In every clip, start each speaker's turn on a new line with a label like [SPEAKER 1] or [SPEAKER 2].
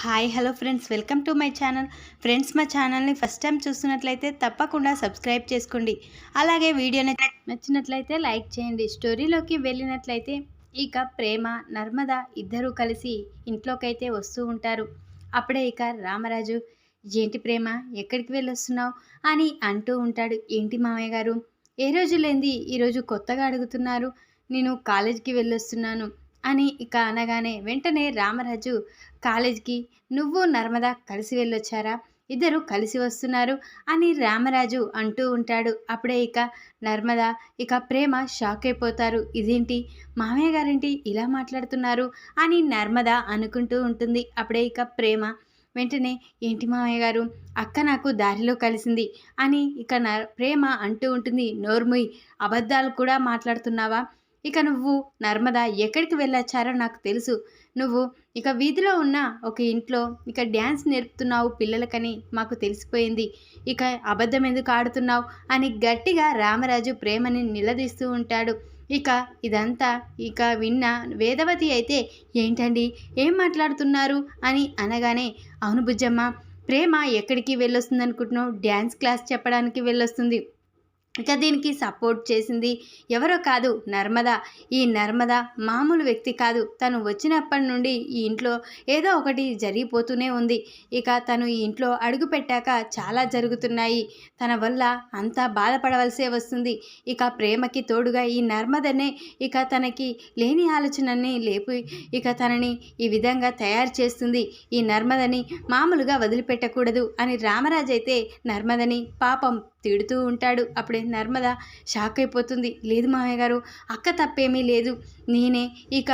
[SPEAKER 1] Hi hello friends welcome to my channel friends మా ఛానల్ని first time చూస్తున్నట్లయితే తప్పకుండా సబ్స్క్రైబ్ చేసుకోండి. అలాగే వీడియోని నచ్చినట్లయితే లైక్ చేయండి. స్టోరీలోకి వెళ్ళినట్లయితే ఇక ప్రేమ నర్మద ఇద్దరూ కలిసి ఇంట్లోకైతే వస్తూ ఉంటారు. అప్పుడే ఇక రామరాజు ఏంటి ప్రేమ? ఎక్కడికి వెళ్ళొస్తున్నావు? అని అంటూ ఉంటాడు. ఏంటి మామయ్య గారు? ఏ రోజు లేనిది ఈరోజు కొత్తగా అడుగుతున్నారు. నేను కాలేజీకి వెళ్ళొస్తున్నాను. అని ఇక అనగానే వెంటనే రామరాజు కాలేజీకి నువ్వు నర్మద కలిసి వెళ్ళొచ్చారా? ఇద్దరు కలిసి వస్తున్నారు అని రామరాజు అంటూ ఉంటాడు. అప్పుడే ఇక నర్మద ఇక ప్రేమ షాక్ అయిపోతారు. ఇదేంటి? మామయ్య గారేంటి ఇలా మాట్లాడుతున్నారు? అని నర్మద అనుకుంటూ ఉంటుంది. అప్పుడే ఇక ప్రేమ వెంటనే ఏంటి మామయ్య గారు? అక్క నాకు దారిలో కలిసింది అని ఇక నర్ ప్రేమ అంటూ ఉంటుంది. నోర్ముయ్ అబద్ధాలు కూడా మాట్లాడుతున్నావా? ఇక నువ్వు నర్మద ఎక్కడికి వెళ్ళొచ్చారో నాకు తెలుసు. నువ్వు ఇక వీధిలో ఉన్న ఒక ఇంట్లో ఇక డ్యాన్స్ నేర్పుతున్నావు పిల్లలకని మాకు తెలిసిపోయింది. ఇక అబద్ధం ఎందుకు ఆడుతున్నావు? అని గట్టిగా రామరాజు ప్రేమని నిలదీస్తూ ఉంటాడు. ఇక ఇదంతా ఇక విన్న వేదవతి అయితే ఏంటండి? ఏం మాట్లాడుతున్నారు? అని అనగానే అవును బుజ్జమ్మ ప్రేమ ఎక్కడికి వెళ్ళొస్తుంది అనుకుంటున్నావు డ్యాన్స్ క్లాస్ చెప్పడానికి వెళ్ళొస్తుంది. ఇక దీనికి సపోర్ట్ చేసింది ఎవరో కాదు నర్మద. ఈ నర్మద మామూలు వ్యక్తి కాదు. తను వచ్చినప్పటి నుండి ఈ ఇంట్లో ఏదో ఒకటి జరిగిపోతూనే ఉంది. ఇక తను ఈ ఇంట్లో అడుగు పెట్టాక చాలా జరుగుతున్నాయి. తన వల్ల అంతా బాధపడవలసే వస్తుంది. ఇక ప్రేమకి తోడుగా ఈ నర్మదనే ఇక తనకి లేని ఆలోచనని లేపి ఇక తనని ఈ విధంగా తయారు చేస్తుంది. ఈ నర్మదని మామూలుగా వదిలిపెట్టకూడదు అని రామరాజు అయితే నర్మదని పాపం తిడుతూ ఉంటాడు. అప్పుడే నర్మద షాక్ అయిపోతుంది. లేదు మామయ్య గారు అక్క తప్పేమీ లేదు. నేనే ఇక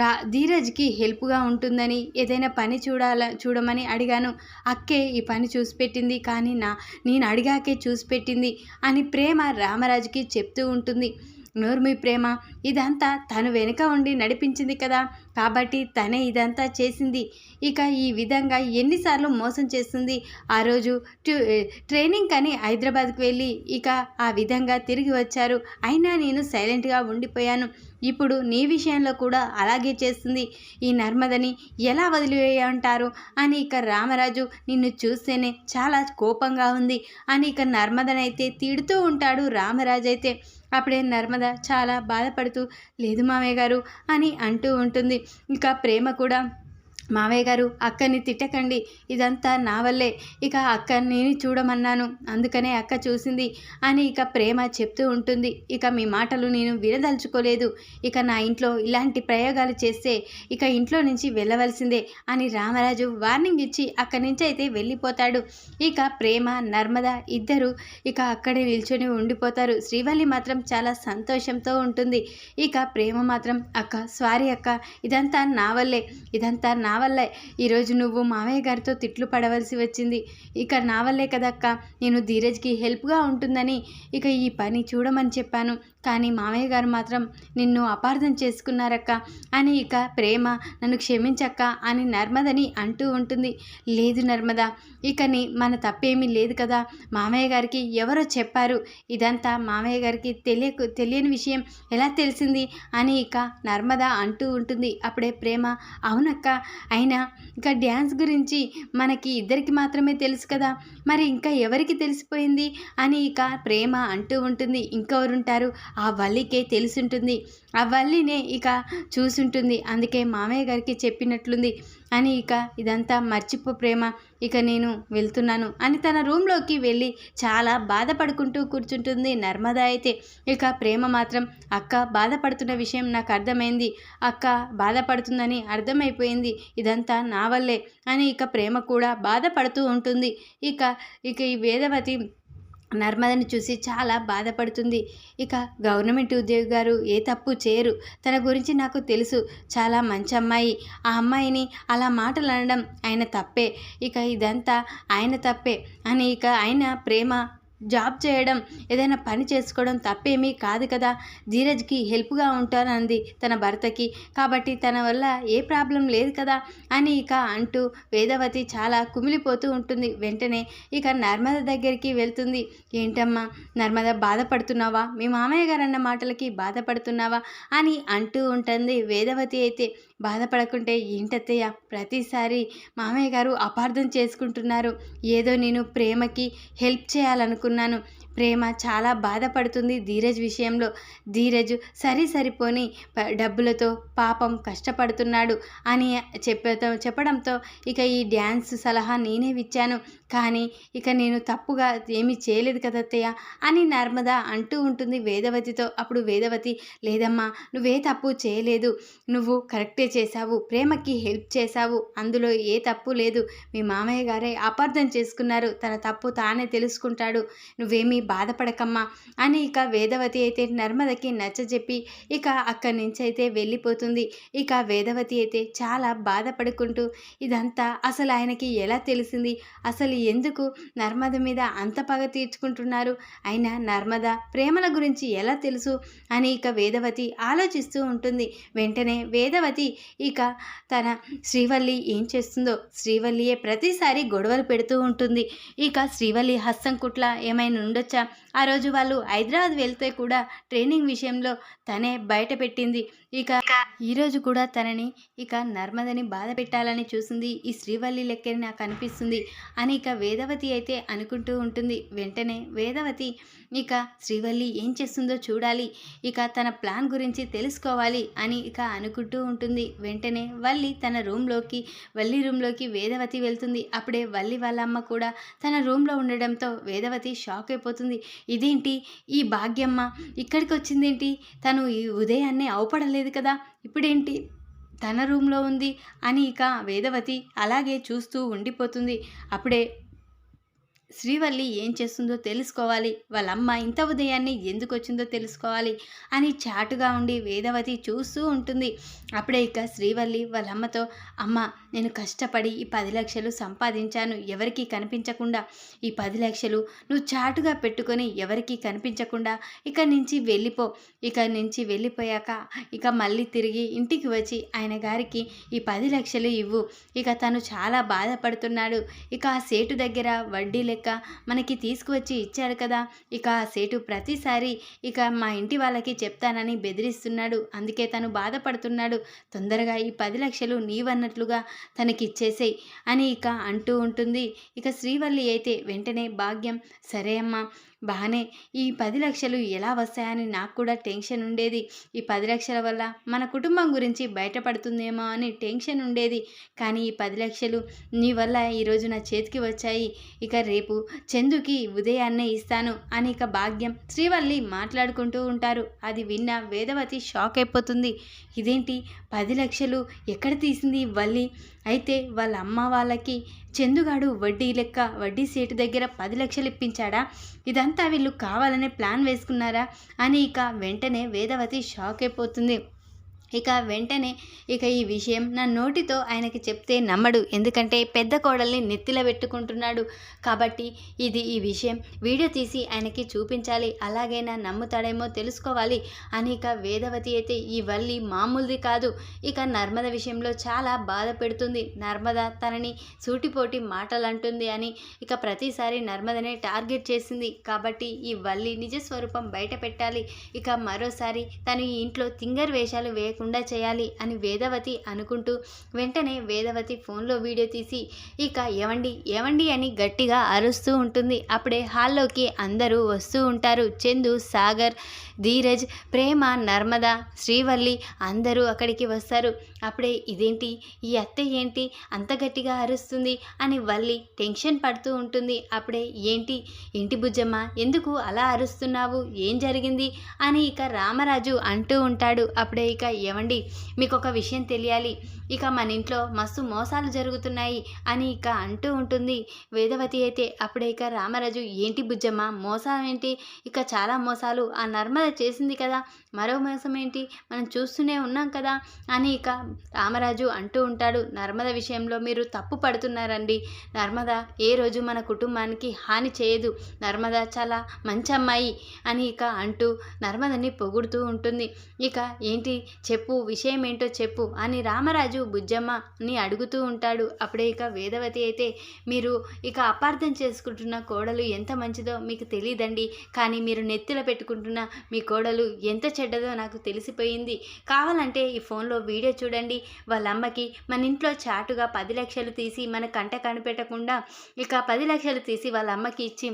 [SPEAKER 1] రా ధీరజ్కి హెల్ప్గా ఉంటుందని ఏదైనా పని చూడాల చూడమని అడిగాను. అక్కే ఈ పని చూసి పెట్టింది. కానీ నా నేను అడిగాకే చూసి పెట్టింది అని ప్రేమ రామరాజుకి చెప్తూ ఉంటుంది. నోర్మి ప్రేమ. ఇదంతా తను వెనుక ఉండి నడిపించింది కదా. కాబట్టి తనే ఇదంతా చేసింది. ఇక ఈ విధంగా ఎన్నిసార్లు మోసం చేస్తుంది. ఆ రోజు ట్రైనింగ్ అని హైదరాబాద్కు వెళ్ళి ఇక ఆ విధంగా తిరిగి వచ్చారు. అయినా నేను సైలెంట్గా ఉండిపోయాను. ఇప్పుడు నీ విషయంలో కూడా అలాగే చేస్తుంది. ఈ నర్మదని ఎలా వదిలివేయంటారు అని ఇక రామరాజు నిన్ను చూస్తేనే చాలా కోపంగా ఉంది. అని ఇక నర్మదనైతే తిడుతూ ఉంటాడు రామరాజు అయితే అప్పుడే నర్మద చాలా బాధపడుతూ లేదు మామయ్య గారు అని అంటూ ఉంటుంది. ఇంకా ప్రేమ కూడా మావయ్య గారు అక్కని తిట్టకండి. ఇదంతా నా వల్లే. ఇక అక్కని చూడమన్నాను. అందుకనే అక్క చూసింది అని ఇక ప్రేమ చెప్తూ ఉంటుంది. ఇక మీ మాటలు నేను వినదలుచుకోలేదు. ఇక నా ఇంట్లో ఇలాంటి ప్రయోగాలు చేస్తే ఇక ఇంట్లో నుంచి వెళ్ళవలసిందే అని రామరాజు వార్నింగ్ ఇచ్చి అక్కడి నుంచి అయితే వెళ్ళిపోతాడు. ఇక ప్రేమ నర్మద ఇద్దరు ఇక అక్కడే నిల్చొని ఉండిపోతారు. శ్రీవల్లి మాత్రం చాలా సంతోషంతో ఉంటుంది. ఇక ప్రేమ మాత్రం అక్క సారీ అక్క ఇదంతా నా వల్లే. ఇదంతా నా వల్లే ఈరోజు నువ్వు మావయ్య గారితో తిట్లు పడవలసి వచ్చింది. ఇక నా వల్లే కదక్క. నేను ధీరజ్కి హెల్ప్గా ఉంటుందని ఇక ఈ పని చూడమని చెప్పాను. కానీ మామయ్య గారు మాత్రం నిన్ను అపార్థం చేసుకున్నారక్క. అని ఇక ప్రేమ నన్ను క్షమించక్క అని నర్మదని అంటూ ఉంటుంది. లేదు నర్మద ఇక మన తప్పేమీ లేదు కదా. మామయ్య గారికి ఎవరో చెప్పారు. ఇదంతా మామయ్య గారికి తెలియకు తెలియని విషయం. ఎలా తెలిసింది? అని ఇక నర్మద అంటూ ఉంటుంది. అప్పుడే ప్రేమ అవునక్క. అయినా ఇక డ్యాన్స్ గురించి మనకి ఇద్దరికి మాత్రమే తెలుసు కదా. మరి ఇంకా ఎవరికి తెలిసిపోయింది? అని ఇక ప్రేమ అంటూ ఉంటుంది. ఇంకెవరుంటారు? ఆ వల్లికే తెలిసుంటుంది. ఆ వల్లినే ఇక చూసుంటుంది. అందుకే మామయ్య గారికి చెప్పినట్లుంది. అని ఇక ఇదంతా మర్చిపో ప్రేమ ఇక నేను వెళ్తున్నాను అని తన రూమ్లోకి వెళ్ళి చాలా బాధపడుకుంటూ కూర్చుంటుంది నర్మద అయితే. ఇక ప్రేమ మాత్రం అక్క బాధపడుతున్న విషయం నాకు అర్థమైంది. అక్క బాధపడుతుందని అర్థమైపోయింది. ఇదంతా నా వల్లే అని ఇక ప్రేమ కూడా బాధపడుతూ ఉంటుంది. ఇక ఇక ఈ వేదవతి నర్మదని చూసి చాలా బాధపడుతుంది. ఇక గవర్నమెంట్ ఉద్యోగి గారు ఏ తప్పు చేయరు. తన గురించి నాకు తెలుసు. చాలా మంచి అమ్మాయి. ఆ అమ్మాయిని అలా మాటలు అనడం ఆయన తప్పే. ఇక ఇదంతా ఆయన తప్పే అని ఇక ఆయన ప్రేమ జాబ్ చేయడం ఏదైనా పని చేసుకోవడం తప్పేమీ కాదు కదా. ధీరజ్కి హెల్ప్గా ఉంటానంది తన భర్తకి. కాబట్టి తన వల్ల ఏ ప్రాబ్లం లేదు కదా అని ఇక అంటూ వేదవతి చాలా కుమిలిపోతూ ఉంటుంది. వెంటనే ఇక నర్మద దగ్గరికి వెళ్తుంది. ఏంటమ్మా నర్మద బాధపడుతున్నావా? మీ మామయ్య గారు అన్న మాటలకి బాధపడుతున్నావా? అని అంటూ ఉంటుంది వేదవతి అయితే. బాధపడకుంటే ఏంటత్తయ్య? ప్రతిసారి మామయ్య గారు అపార్థం చేసుకుంటున్నారు. ఏదో నేను ప్రేమకి హెల్ప్ చేయాలనుకున్నాను. ప్రేమ చాలా బాధపడుతుంది ధీరజ్ విషయంలో. ధీరజ్ సరి సరిపోని డబ్బులతో పాపం కష్టపడుతున్నాడు అని చెప్పతో చెప్పడంతో ఇక ఈ డ్యాన్స్ సలహా నేనే ఇచ్చాను కానీ ఇక నేను తప్పుగా ఏమీ చేయలేదు కదత్తయ్య అని నర్మద అంటూ ఉంటుంది వేదవతితో. అప్పుడు వేదవతి లేదమ్మా నువ్వే తప్పు చేయలేదు. నువ్వు కరెక్టే చేశావు. ప్రేమకి హెల్ప్ చేశావు. అందులో ఏ తప్పు లేదు. మీ మామయ్య గారే అపార్థం చేసుకున్నారు. తన తప్పు తానే తెలుసుకుంటాడు. నువ్వేమీ బాధపడకమ్మా. అని ఇక వేదవతి అయితే నర్మదకి నచ్చజెప్పి ఇక అక్కడి నుంచి అయితే వెళ్ళిపోతుంది. ఇక వేదవతి అయితే చాలా బాధపడుకుంటూ ఇదంతా అసలు ఆయనకి ఎలా తెలిసింది? అసలు ఎందుకు నర్మద మీద అంత పగ తీర్చుకుంటున్నారు? అయినా నర్మద ప్రేమల గురించి ఎలా తెలుసు? అని ఇక వేదవతి ఆలోచిస్తూ ఉంటుంది. వెంటనే వేదవతి ఇక తన శ్రీవల్లి ఏం చేస్తుందో శ్రీవల్లియే ప్రతిసారి గొడవలు పెడుతూ ఉంటుంది. ఇక శ్రీవల్లి హస్తం కుట్ల ఏమైనా ఉండొచ్చా? ఆ రోజు వాళ్ళు హైదరాబాద్ వెళ్తే కూడా ట్రైనింగ్ విషయంలో తనే బయట పెట్టింది. ఇక ఈరోజు కూడా తనని ఇక నర్మదని బాధ పెట్టాలని చూసింది. ఈ శ్రీవల్లి లెక్కనే నాకు అనిపిస్తుంది అని ఇక వేదవతి అయితే అనుకుంటూ ఉంటుంది. వెంటనే వేదవతి ఇక శ్రీవల్లి ఏం చేస్తుందో చూడాలి. ఇక తన ప్లాన్ గురించి తెలుసుకోవాలి అని ఇక అనుకుంటూ ఉంటుంది. వెంటనే వల్లి తన రూమ్లోకి వల్లి రూమ్లోకి వేదవతి వెళ్తుంది. అప్పుడే వల్లి వాళ్ళ అమ్మ కూడా తన రూమ్లో ఉండడంతో వేదవతి షాక్ అయిపోతుంది. ఇదేంటి? ఈ భాగ్యమ్మ ఇక్కడికి వచ్చిందేంటి? తను ఈ ఉదయాన్నే అవపడలేదు కదా? ఇప్పుడేంటి? తన రూమ్లో ఉంది అని ఇక వేదవతి అలాగే చూస్తూ ఉండిపోతుంది. అప్పుడే శ్రీవల్లి ఏం చేస్తుందో తెలుసుకోవాలి. వాళ్ళ అమ్మ ఇంత ఉదయాన్నే ఎందుకు వచ్చిందో తెలుసుకోవాలి అని చాటుగా ఉండి వేదవతి చూస్తూ ఉంటుంది. అప్పుడే ఇక శ్రీవల్లి వాళ్ళమ్మతో అమ్మ నేను కష్టపడి ఈ పది లక్షలు సంపాదించాను ఎవరికీ కనిపించకుండా. ఈ పది లక్షలు నువ్వు చాటుగా పెట్టుకొని ఎవరికీ కనిపించకుండా ఇక నుంచి వెళ్ళిపో. ఇక నుంచి వెళ్ళిపోయాక ఇక మళ్ళీ తిరిగి ఇంటికి వచ్చి ఆయన గారికి ఈ పది లక్షలు ఇవ్వు. ఇక తను చాలా బాధపడుతున్నాడు. ఇక ఆ సేటు దగ్గర వడ్డీ లెక్క మనకి తీసుకువచ్చి ఇచ్చాడు కదా ఇక ఆ సేటు ప్రతిసారి ఇక మా ఇంటి వాళ్ళకి చెప్తానని బెదిరిస్తున్నాడు. అందుకే తను బాధపడుతున్నాడు. తొందరగా ఈ పది లక్షలు నీవన్నట్లుగా తనకిచ్చేసేయి అని ఇక అంటూ ఉంటుంది. ఇక శ్రీవల్లి అయితే వెంటనే భాగ్యం సరే అమ్మా బాగానే ఈ పది లక్షలు ఎలా వస్తాయని నాకు కూడా టెన్షన్ ఉండేది. ఈ పది లక్షల వల్ల మన కుటుంబం గురించి బయటపడుతుందేమో అని టెన్షన్ ఉండేది. కానీ ఈ పది లక్షలు నీ వల్ల ఈరోజు నా చేతికి వచ్చాయి. ఇక రేపు చందుకి ఉదయాన్నే ఇస్తాను అని ఇక భాగ్యం శ్రీవల్లి మాట్లాడుకుంటూ ఉంటారు. అది విన్న వేదవతి షాక్ అయిపోతుంది. ఇదేంటి? పది లక్షలు ఎక్కడ తీసింది వల్లి? అయితే వాళ్ళ అమ్మ వాళ్ళకి చందుగాడు వడ్డీ లెక్క వడ్డీ సీటు దగ్గర పది లక్షలు ఇప్పించాడా? ఇదంతా వీళ్ళు కావాలనే ప్లాన్ వేసుకున్నారా? అని ఇక వెంటనే వేదవతి షాక్ అయిపోతుంది. ఇక వెంటనే ఇక ఈ విషయం నా నోటితో ఆయనకి చెప్తే నమ్మడు. ఎందుకంటే పెద్ద కోడల్ని నెత్తిలో పెట్టుకుంటున్నాడు. కాబట్టి ఇది ఈ విషయం. వీడియో తీసి ఆయనకి చూపించాలి. అలాగైనా నమ్ముతాడేమో తెలుసుకోవాలి. అని ఇక వేదవతి అయితే ఈ వల్లి మామూలుది కాదు. ఇక నర్మద విషయంలో చాలా బాధ పెడుతుంది. నర్మద తనని సూటిపోటి మాటలు అంటుంది అని ఇక ప్రతిసారి నర్మదనే టార్గెట్ చేసింది. కాబట్టి ఈ వల్లి నిజ స్వరూపం బయట పెట్టాలి. ఇక మరోసారి తను ఈ ఇంట్లో తింగర్ వేషాలు లేకుండా చేయాలి అని వేదవతి అనుకుంటూ వెంటనే వేదవతి ఫోన్లో వీడియో తీసి ఇక ఏవండి ఏవండి అని గట్టిగా అరుస్తూ ఉంటుంది. అప్పుడే హాల్లోకి అందరూ వస్తూ ఉంటారు. చందు సాగర్ ధీరజ్ ప్రేమ నర్మద శ్రీవల్లి అందరూ అక్కడికి వస్తారు. అప్పుడే ఇదేంటి? ఈ అత్త ఏంటి? అంత గట్టిగా అరుస్తుంది అని వల్లి టెన్షన్ పడుతూ ఉంటుంది. అప్పుడే ఏంటి? ఏంటి బుజ్జమ్మ? ఎందుకు అలా అరుస్తున్నావు? ఏం జరిగింది? అని ఇక రామరాజు అంటూ ఉంటాడు. అప్పుడే ఇక ఏమండి మీకు ఒక విషయం తెలియాలి. ఇక మన ఇంట్లో మస్తు మోసాలు జరుగుతున్నాయి అని ఇక అంటూ ఉంటుంది. వేదవతి అయితే అప్పుడే ఇక రామరాజు ఏంటి బుజ్జమ్మ? మోసం ఏంటి? ఇక చాలా మోసాలు. ఆ నర్మద చేసింది కదా? మరో మోసం ఏంటి? మనం చూస్తూనే ఉన్నాం కదా? అని ఇక రామరాజు అంటూ ఉంటాడు నర్మద విషయంలో మీరు తప్పు పడుతున్నారండి. నర్మద ఏ రోజు మన కుటుంబానికి హాని చేయదు. నర్మద చాలా మంచి అమ్మాయి అని ఇక అంటూ నర్మదని పొగుడుతూ ఉంటుంది. ఇక ఏంటి? చెప్పు విషయం ఏంటో చెప్పు అని రామరాజు బుజ్జమ్మని అడుగుతూ ఉంటాడు. అప్పుడే ఇక వేదవతి అయితే మీరు ఇక అపార్థం చేసుకుంటున్న కోడలు ఎంత మంచిదో మీకు తెలియదండి కానీ మీరు నెత్తిలో పెట్టుకుంటున్న మీ కోడలు ఎంత చెడ్డదో నాకు తెలిసిపోయింది. కావాలంటే ఈ ఫోన్లో వీడియో చూడండి. చూడండి. వాళ్ళ అమ్మకి మన ఇంట్లో చాటుగా పది లక్షలు తీసి మన కంట కనిపెట్టకుండా ఇక పది లక్షలు తీసి వాళ్ళ అమ్మకి ఇచ్చి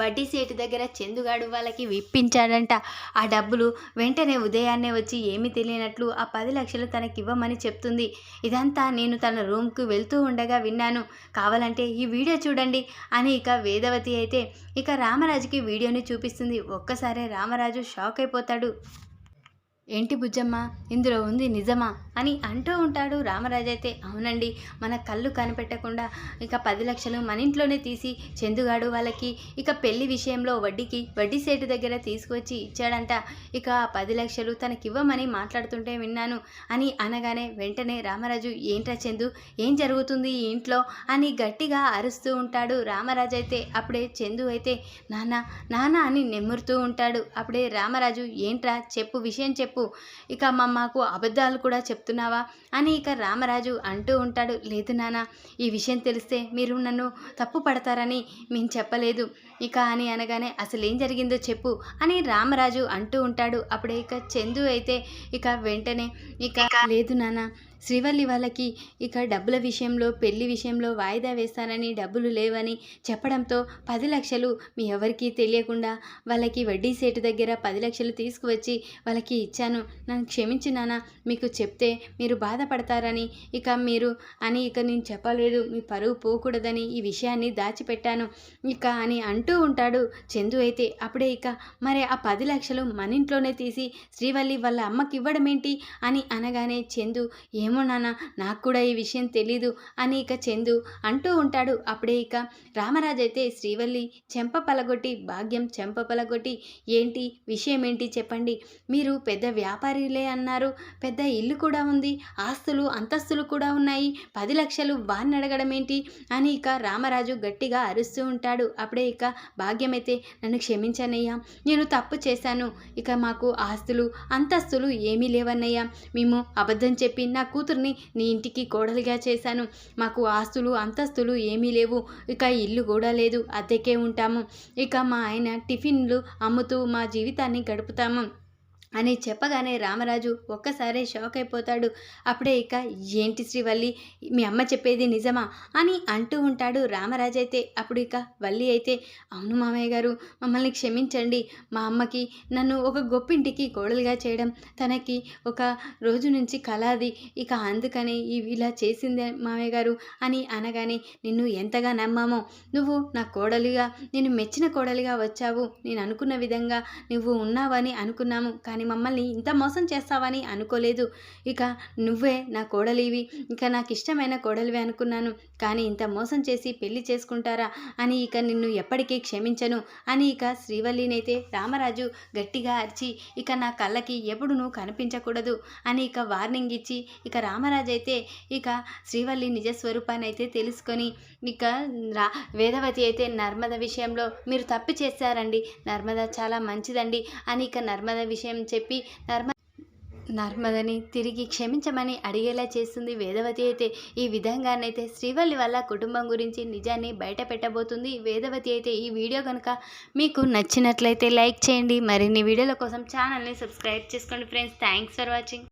[SPEAKER 1] వడ్డీ సేటు దగ్గర చందుగాడు వాళ్ళకి విప్పించాడంట. ఆ డబ్బులు వెంటనే ఉదయాన్నే వచ్చి ఏమీ తెలియనట్లు ఆ పది లక్షలు తనకి ఇవ్వమని చెప్తుంది. ఇదంతా నేను తన రూమ్కు వెళ్తూ ఉండగా విన్నాను. కావాలంటే ఈ వీడియో చూడండి అని ఇక వేదవతి అయితే ఇక రామరాజుకి వీడియోని చూపిస్తుంది. ఒక్కసారే రామరాజు షాక్ అయిపోతాడు. ఏంటి బుజ్జమ్మ? ఇందులో ఉంది నిజమా? అని అంటూ ఉంటాడు రామరాజు అయితే. అవునండి మన కళ్ళు కనిపెట్టకుండా ఇక పది లక్షలు మన ఇంట్లోనే తీసి చందుగాడు వాళ్ళకి ఇక పెళ్ళి విషయంలో వడ్డీకి వడ్డీ సేటు దగ్గర తీసుకొచ్చి ఇచ్చాడంట. ఇక పది లక్షలు తనకివ్వమని మాట్లాడుతుంటే విన్నాను అని అనగానే వెంటనే రామరాజు ఏంట్రా చందు ఏం జరుగుతుంది ఈ ఇంట్లో? అని గట్టిగా అరుస్తూ ఉంటాడు రామరాజు అయితే. అప్పుడే చందు అయితే నాన్న నాన్న అని నెమ్మురుతూ ఉంటాడు. అప్పుడే రామరాజు ఏంట్రా? చెప్పు విషయం చెప్పు. చెప్పు. ఇక మా మాకు అబద్ధాలు కూడా చెప్తున్నావా? అని ఇక రామరాజు అంటూ ఉంటాడు. లేదు నాన్న ఈ విషయం తెలిస్తే మీరు నన్ను తప్పు పడతారని మేము చెప్పలేదు. ఇక అని అనగానే అసలు ఏం జరిగిందో చెప్పు అని రామరాజు అంటూ ఉంటాడు. అప్పుడే ఇక చందు అయితే ఇక వెంటనే ఇక లేదు నాన్న శ్రీవల్లి వాళ్ళకి ఇక డబ్బుల విషయంలో పెళ్ళి విషయంలో వాయిదా వేస్తానని డబ్బులు లేవని చెప్పడంతో పది లక్షలు మీ ఎవరికీ తెలియకుండా వాళ్ళకి వడ్డీ సేటు దగ్గర పది లక్షలు తీసుకువచ్చి వాళ్ళకి ఇచ్చాను. నన్ను క్షమించినానా మీకు చెప్తే మీరు బాధపడతారని. ఇక మీరు అని ఇక నేను చెప్పలేదు. మీ పరువు పోకూడదని ఈ విషయాన్ని దాచిపెట్టాను. ఇక అని అంటూ ఉంటాడు చందు అయితే. అప్పుడే ఇక మరి ఆ పది లక్షలు మన ఇంట్లోనే తీసి శ్రీవల్లి వాళ్ళ అమ్మకి ఇవ్వడం ఏంటి అని అనగానే చందు ఏమో నాన్న నాకు కూడా ఈ విషయం తెలీదు అని ఇక చందు అంటూ ఉంటాడు. అప్పుడే ఇక రామరాజు అయితే శ్రీవల్లి చెంప పలగొట్టి భాగ్యం చెంప పలగొట్టి ఏంటి విషయం ఏంటి చెప్పండి. మీరు పెద్ద వ్యాపారిలే అన్నారు. పెద్ద ఇల్లు కూడా ఉంది ఆస్తులు అంతస్తులు కూడా ఉన్నాయి. పది లక్షలు బాన్నడగడం అడగడం ఏంటి అని ఇక రామరాజు గట్టిగా అరుస్తూ ఉంటాడు. అప్పుడే ఇక భాగ్యమైతే నన్ను క్షమించనయ్యా నేను తప్పు చేశాను. ఇక మాకు ఆస్తులు అంతస్తులు ఏమీ లేవన్నయ్యా. మేము అబద్ధం చెప్పి నాకు కూతుర్ని నీ ఇంటికి కోడలిగా చేశాను. మాకు ఆస్తులు అంతస్తులు ఏమీ లేవు. ఇక ఇల్లు కూడా లేదు. అద్దెకే ఉంటాము. ఇక మా ఆయన టిఫిన్లు అమ్ముతూ మా జీవితాన్ని గడుపుతాము. అని చెప్పగానే రామరాజు ఒక్కసారే షాక్ అయిపోతాడు. అప్పుడే ఇక ఏంటి శ్రీవల్లి? మీ అమ్మ చెప్పేది నిజమా? అని అంటూ ఉంటాడు రామరాజు అయితే. అప్పుడు ఇక వల్లి అయితే అవును మామయ్య గారు మమ్మల్ని క్షమించండి. మా అమ్మకి నన్ను ఒక గొప్పింటికి కోడలుగా చేయడం తనకి ఒక రోజు నుంచి కలాది. ఇక అందుకని ఇవి ఇలా చేసింది మామయ్య గారు అని అనగానే నిన్ను ఎంతగా నమ్మామో నువ్వు నా కోడలుగా నేను మెచ్చిన కోడలుగా వచ్చావు. నేను అనుకున్న విధంగా నువ్వు ఉన్నావని అనుకున్నాము. కానీ మమ్మల్ని ఇంత మోసం చేస్తావని అనుకోలేదు. ఇక నువ్వే నా కోడలివి. ఇక నాకు ఇష్టమైన కోడలివి అనుకున్నాను. కానీ ఇంత మోసం చేసి పెళ్ళి చేసుకుంటారా? అని ఇక నిన్ను ఎప్పటికీ క్షమించను. అని ఇక శ్రీవల్లినైతే రామరాజు గట్టిగా అరిచి ఇక నా కళ్ళకి ఎప్పుడు నువ్వు కనిపించకూడదు? అని ఇక వార్నింగ్ ఇచ్చి ఇక రామరాజు అయితే ఇక శ్రీవల్లి నిజస్వరూపాన్ని అయితే తెలుసుకొని ఇక రా వేదవతి అయితే నర్మద విషయంలో మీరు తప్పు చేశారండి. నర్మద చాలా మంచిదండి. అని ఇక నర్మద విషయం చెప్పి నర్మ నర్మదని తిరిగి క్షమించమని అడిగేలా చేస్తుంది వేదవతి అయితే. ఈ విధంగానైతే శ్రీవల్లి వల్ల కుటుంబం గురించి నిజాన్ని బయట పెట్టబోతుంది వేదవతి అయితే. ఈ వీడియో కనుక మీకు నచ్చినట్లయితే లైక్ చేయండి. మరిన్ని వీడియోల కోసం ఛానల్ని సబ్స్క్రైబ్ చేసుకోండి ఫ్రెండ్స్. Thanks for watching.